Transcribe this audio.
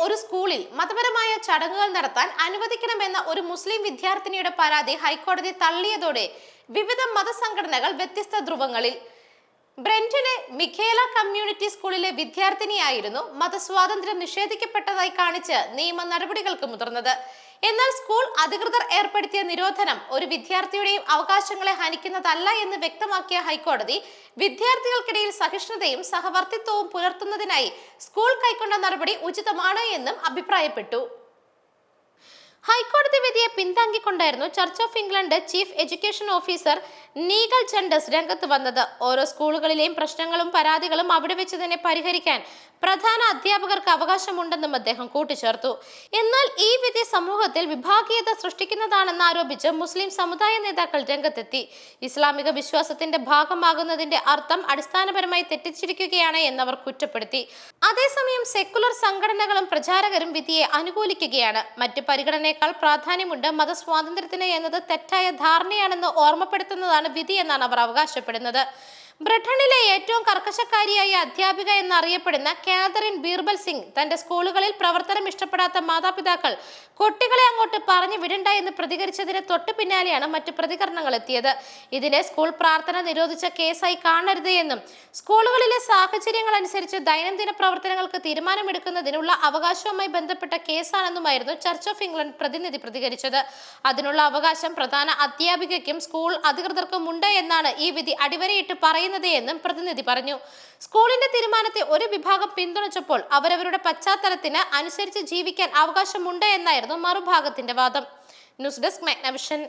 ഒരു സ്കൂളിൽ മതപരമായ ചടങ്ങുകൾ നടത്താൻ അനുവദിക്കണമെന്ന ഒരു മുസ്ലിം വിദ്യാർത്ഥിനിയുടെ പരാതി ഹൈക്കോടതി തള്ളിയതോടെ വിവിധ മതസംഘടനകൾ വ്യത്യസ്ത ധ്രുവങ്ങളിൽ ബ്രെന്റിന് മിഖേല കമ്മ്യൂണിറ്റി സ്കൂളിലെ വിദ്യാർത്ഥിനിയായിരുന്നു മതസ്വാതന്ത്ര്യം നിഷേധിക്കപ്പെട്ടതായി കാണിച്ച് നിയമ നടപടികൾക്ക് മുതിർന്നത്. എന്നാൽ സ്കൂൾ അധികൃതർ ഏർപ്പെടുത്തിയ നിരോധനം ഒരു വിദ്യാർത്ഥിയുടെയും അവകാശങ്ങളെ ഹനിക്കുന്നതല്ല എന്ന് വ്യക്തമാക്കിയ ഹൈക്കോടതി വിദ്യാർത്ഥികൾക്കിടയിൽ സഹിഷ്ണുതയും സഹവർത്തിത്വവും പുലർത്തുന്നതിനായി സ്കൂൾ കൈക്കൊണ്ട നടപടി ഉചിതമാണ് എന്നും അഭിപ്രായപ്പെട്ടു. ഹൈക്കോടതി വിധിയെ പിന്താങ്ങിക്കൊണ്ടായിരുന്നു Church of England chief education officer Nigel Genders രംഗത്ത് വന്നത്. ഓരോ സ്കൂളുകളിലെയും പ്രശ്നങ്ങളും പരാതികളും അവിടെ വെച്ച് തന്നെ പരിഹരിക്കാൻ പ്രധാന അധ്യാപകർക്ക് അവകാശമുണ്ടെന്നും അദ്ദേഹം കൂട്ടിച്ചേർത്തു. എന്നാൽ ഈ വിധി സമൂഹത്തിൽ വിഭാഗീയത സൃഷ്ടിക്കുന്നതാണെന്ന് ആരോപിച്ച് മുസ്ലിം സമുദായ നേതാക്കൾ രംഗത്തെത്തി. ഇസ്ലാമിക വിശ്വാസത്തിന്റെ ഭാഗമാകുന്നതിന്റെ അർത്ഥം അടിസ്ഥാനപരമായി തെറ്റിച്ചിരിക്കുകയാണ് എന്നവർ കുറ്റപ്പെടുത്തി. അതേസമയം സെക്കുലർ സംഘടനകളും പ്രചാരകരും വിധിയെ അനുകൂലിക്കുകയാണ്. മറ്റ് പരിഗണനയേക്കാൾ പ്രാധാന്യമുണ്ട് മതസ്വാതന്ത്ര്യത്തിന് എന്നത് തെറ്റായ ധാരണയാണെന്ന് ഓർമ്മപ്പെടുത്തുന്നതാണ് വിധി എന്നാണ് അവർ അവകാശപ്പെടുന്നത്. ബ്രിട്ടനിലെ ഏറ്റവും കർക്കശക്കാരിയായ അധ്യാപിക എന്നറിയപ്പെടുന്ന കാതറിൻ ബീർബൽ സിംഗ് തന്റെ സ്കൂളുകളിൽ പ്രവർത്തനം ഇഷ്ടപ്പെടാത്ത മാതാപിതാക്കൾ കുട്ടികളെ അങ്ങോട്ട് പറഞ്ഞു വിടണ്ട എന്ന് പ്രതികരിച്ചതിന് തൊട്ടു പിന്നാലെയാണ് മറ്റു പ്രതികരണങ്ങൾ എത്തിയത്. ഇതിനെ സ്കൂൾ പ്രാർത്ഥന നിരോധിച്ച കേസായി കാണരുത് എന്നും സ്കൂളുകളിലെ സാഹചര്യങ്ങൾ അനുസരിച്ച് ദൈനംദിന പ്രവർത്തനങ്ങൾക്ക് തീരുമാനമെടുക്കുന്നതിനുള്ള അവകാശവുമായി ബന്ധപ്പെട്ട കേസാണെന്നുമായിരുന്നു ചർച്ച് ഓഫ് ഇംഗ്ലണ്ട് പ്രതിനിധി പ്രതികരിച്ചത്. അതിനുള്ള അവകാശം പ്രധാന അധ്യാപികയ്ക്കും സ്കൂൾ അധികൃതർക്കും ഉണ്ട് എന്നാണ് ഈ വിധി അടിവരയിട്ട് പറയുന്നത് എന്നും പ്രതിനിധി പറഞ്ഞു. സ്കൂളിന്റെ തീരുമാനത്തെ ഒരു വിഭാഗം പിന്തുണച്ചപ്പോൾ അവരവരുടെ പശ്ചാത്തലത്തിന് അനുസരിച്ച് ജീവിക്കാൻ അവകാശമുണ്ട് എന്നായിരുന്നു മറുഭാഗത്തിന്റെ വാദം. News desk Magnavision.